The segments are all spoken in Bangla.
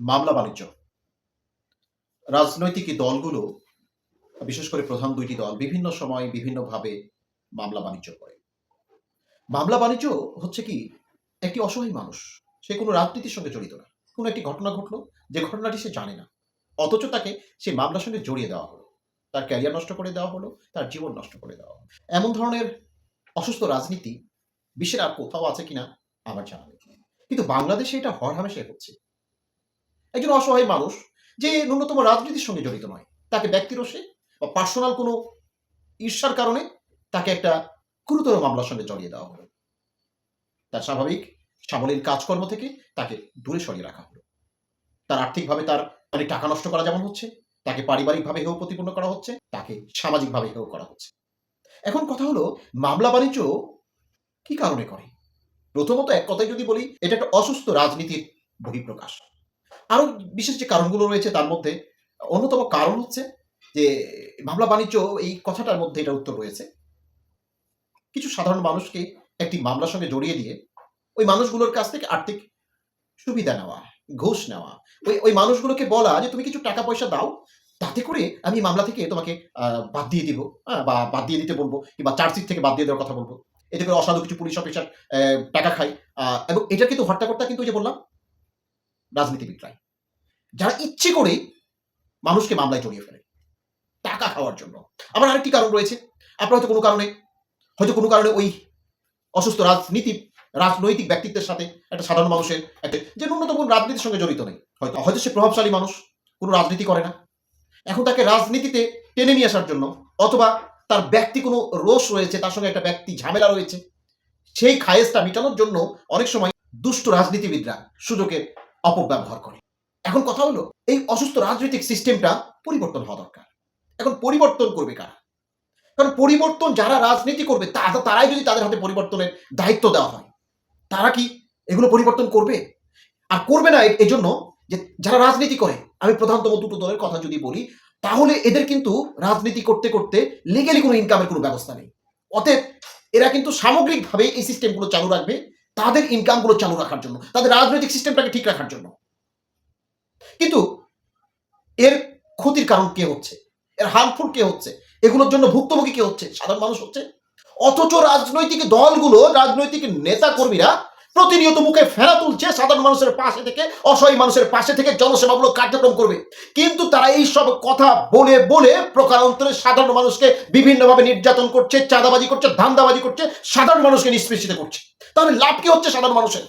মামলা বাণিজ্য। রাজনৈতিক দলগুলো, বিশেষ করে প্রধান দুইটি দল, বিভিন্ন সময় বিভিন্নভাবে মামলা বাণিজ্য করে। মামলা বাণিজ্য হচ্ছে কি, একটি অসহায় মানুষ। সে কোনো রাজনীতির সঙ্গে জড়িত না। কোনো একটি ঘটনা ঘটলো, যে ঘটনাটি সে জানে না। অথচ তাকে সেই মামলার সঙ্গে জড়িয়ে দেওয়া হলো। তার ক্যারিয়ার নষ্ট করে দেওয়া হলো, তার জীবন নষ্ট করে দেওয়া হলো। এমন ধরনের অসুস্থ রাজনীতি, বিশ্বের আর কোথাও আছে কিনা, আমার জানা নেই। কিন্তু বাংলাদেশে এটা হরহামেশাই হচ্ছে। একজন অসহায় মানুষ যে ন্যূনতম রাজনীতির সঙ্গে জড়িত নয়। তাকে ব্যক্তিরসে বা পার্সোনাল কোনো ঈর্ষার কারণে তাকে একটা গুরুতর মামলার সঙ্গে জড়িয়ে দেওয়া হলো। তার স্বাভাবিক সাবলীল কাজকর্ম থেকে তাকে দূরে সরিয়ে রাখা হলো। তার আর্থিকভাবে তার অনেক টাকা নষ্ট করা যেমন হচ্ছে, তাকে পারিবারিকভাবে হেয় প্রতিপন্ন করা হচ্ছে, তাকে সামাজিকভাবে হেয় করা হচ্ছে। এখন কথা হলো, মামলা বাণিজ্য কি কারণে করে? প্রথমত এক কথায় যদি বলি, এটা একটা অসুস্থ রাজনীতির বহিঃপ্রকাশ। আরও বিশেষ যে কারণগুলো রয়েছে তার মধ্যে অন্যতম কারণ হচ্ছে যে মামলা বাণিজ্য এই কথাটার মধ্যে এটা উত্তর রয়েছে। কিছু সাধারণ মানুষকে একটি মামলার সঙ্গে জড়িয়ে দিয়ে ওই মানুষগুলোর কাছ থেকে আর্থিক সুবিধা নেওয়া ঘুষ নেওয়া ওই ওই মানুষগুলোকে বলা যে তুমি কিছু টাকা পয়সা দাও তাতে করে আমি মামলা থেকে তোমাকে বাদ দিয়ে দিব হ্যাঁ, বা বাদ দিয়ে দিতে বলব কিংবা চার্জশিট থেকে বাদ দিয়ে দেওয়ার কথা বলব। এতে করে অসাধু কিছু পুলিশ অফিসার টাকা খায় এবং এটা কিন্তু হট্টাকর্তা কিন্তু যে বললাম রাজনীতিবিদরাই যারা ইচ্ছে করে মানুষকে মামলায় জড়িয়ে ফেলে, টাকা খাওয়ার জন্য। আবার আরেকটি কারণ রয়েছে। আপনার হয়তো কোনো কারণে, হয়তো কোনো কারণে ওই অসুস্থ রাজনীতি, রাজনৈতিক ব্যক্তিত্বের সাথে একটা সাধারণ মানুষের একটা, যে ন্যূনতম রাজনীতির সঙ্গে জড়িত নেই। হয়তো হয়তো সে প্রভাবশালী মানুষ, কোনো রাজনীতি করে না। এখন তাকে রাজনীতিতে টেনে নিয়ে আসার জন্য অথবা তার ব্যক্তি কোনো রোষ রয়েছে, তার সঙ্গে একটা ব্যক্তি ঝামেলা রয়েছে, সেই খায়েসটা মেটানোর জন্য অনেক সময় দুষ্ট রাজনীতিবিদরা সুযোগের অপব্যবহার করে। এখন কথা হলো, এই অসুস্থ রাজনৈতিক সিস্টেমটা পরিবর্তন হওয়া দরকার। এখন পরিবর্তন করবে কারা? কারণ পরিবর্তন যারা রাজনীতি করবে তারাই যদি তাদের হাতে পরিবর্তনের দায়িত্ব দেওয়া হয়, তারা কি এগুলো পরিবর্তন করবে? আর করবে না এজন্য যে যারা রাজনীতি করে, আমি প্রধানতম দুটো দলের কথা যদি বলি, তাহলে এদের কিন্তু রাজনীতি করতে করতে লিগেলি কোনো ইনকামের কোনো ব্যবস্থা নেই। অতএব এরা কিন্তু সামগ্রিকভাবে এই সিস্টেমগুলো চালু রাখবে তাদের ইনকামগুলো চালু রাখার জন্য, তাদের রাজনৈতিক সিস্টেমটাকে ঠিক রাখার জন্য। কিন্তু এর ক্ষতির কারণ কে হচ্ছে? এর হার্মফুল কে হচ্ছে? এগুলোর জন্য ভুক্তভোগী কে হচ্ছে? সাধারণ মানুষ হচ্ছে। অথচ রাজনৈতিক দলগুলো, রাজনৈতিক নেতা কর্মীরা প্রতিনিয়ত মুখে ফেরা তুলছে সাধারণ মানুষের পাশে থেকে, অসহায় মানুষের পাশে থেকে জনসেবামূলক কার্যক্রম করবে। কিন্তু তারা এই সব কথা বলে বলে প্রকারান্তরে সাধারণ মানুষকে বিভিন্নভাবে নির্যাতন করছে, চাঁদাবাজি করছে, ধান্দাবাজি করছে, সাধারণ মানুষকে নিষ্পেষিত করছে। তাহলে লাভ কি হচ্ছে সাধারণ মানুষের?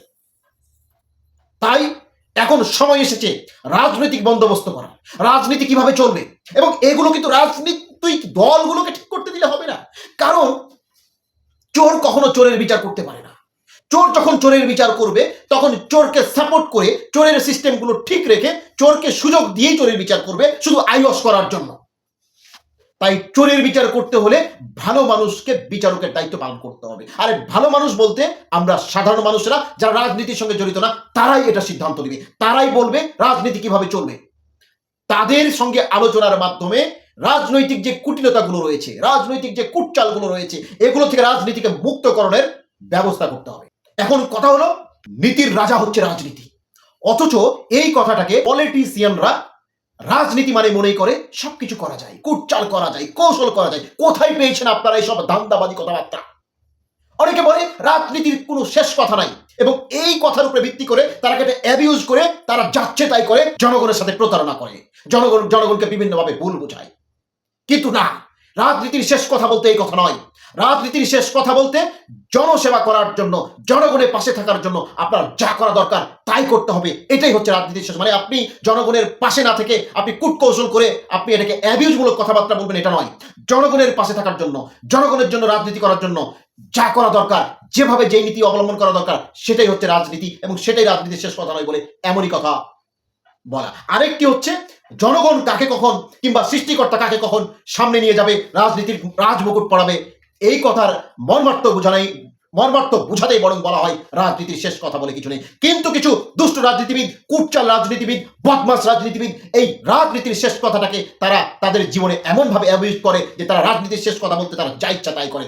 তাই এখন সময় এসেছে রাজনৈতিক বন্দোবস্ত করা রাজনীতি কীভাবে চলবে? এবং এগুলো কিন্তু রাজনৈতিক দলগুলোকে ঠিক করতে দিলে হবে না। কারণ চোর কখনো চোরের বিচার করতে পারে না। চোর যখন চোরের বিচার করবে, তখন চোরকে সাপোর্ট করে চোরের সিস্টেমগুলো ঠিক রেখে চোরকে সুযোগ দিয়েই চোরের বিচার করবে, শুধু আইওস করার জন্য। তাই চোরের বিচার করতে হলে ভালো মানুষকে বিচারকের দায়িত্ব পালন করতে হবে। আরে ভালো মানুষ বলতে আমরা সাধারণ মানুষরা যারা রাজনীতির সঙ্গে জড়িত না, তারাই এটা সিদ্ধান্ত নেবে। তারাই বলবে রাজনীতি কীভাবে চলবে। তাদের সঙ্গে আলোচনার মাধ্যমে রাজনৈতিক যে কুটিলতাগুলো রয়েছে, রাজনৈতিক যে কুটচালগুলো রয়েছে, এগুলো থেকে রাজনীতিকে মুক্তকরণের ব্যবস্থা করতে হবে। এখন কথা হলো, নীতির রাজা হচ্ছে রাজনীতি। অথচ এই কথাটাকে পলিটিশিয়ানরা রাজনীতি মানে মনে করে সবকিছু করা যায়, কুটচাল করা যায়, কৌশল করা যায়। কোথায় পেয়েছেন আপনারা এইসব ধান্দাবাদী কথাবার্তা? অনেকে বলে রাজনীতির কোনো শেষ কথা নাই এবং এই কথার উপরে ভিত্তি করে তারা কেটে অ্যাবিউজ করে, তারা যাচ্ছে তাই করে, জনগণের সাথে প্রতারণা করে, জনগণ জনগণকে বিভিন্নভাবে ভুল বোঝায়। কিন্তু না রাজনীতির শেষ কথা বলতে এই কথা নয়। রাজনীতির শেষ কথা বলতে জনসেবা করার জন্য, জনগণের পাশে থাকার জন্য আপনার যা করা দরকার তাই করতে হবে। এটাই হচ্ছে রাজনীতির শেষ। মানে আপনি জনগণের পাশে না থেকে আপনি কূটকৌশল করে আপনি এটাকে অ্যাবিউজমূলক কথাবার্তা বলবেন, এটা নয়। জনগণের পাশে থাকার জন্য, জনগণের জন্য রাজনীতি করার জন্য যা করা দরকার, যেভাবে যেই নীতি অবলম্বন করা দরকার, সেটাই হচ্ছে রাজনীতি এবং সেটাই রাজনীতির শেষ কথা নয় বলে এমনই কথা। বলা। আরেকটি হচ্ছে, জনগণ কাকে কখন কিংবা সৃষ্টিকর্তা কাকে কখন সামনে নিয়ে যাবে, রাজনীতির রাজমুকুট পড়াবে এই কথার মর্মার্থ বোঝানাই, মর্মার্থ বোঝাতেই বরং বলা হয় রাজনীতির শেষ কথা বলে কিছু নেই। কিন্তু কিছু দুষ্ট রাজনীতিবিদ, কুটচাল রাজনীতিবিদ, বদমাস রাজনীতিবিদ, এই রাজনীতির শেষ কথাটাকে তারা তাদের জীবনে এমনভাবে অ্যাবিউজ করে যে তারা রাজনীতির শেষ কথা বলতে তারা যা ইচ্ছা তাই করে।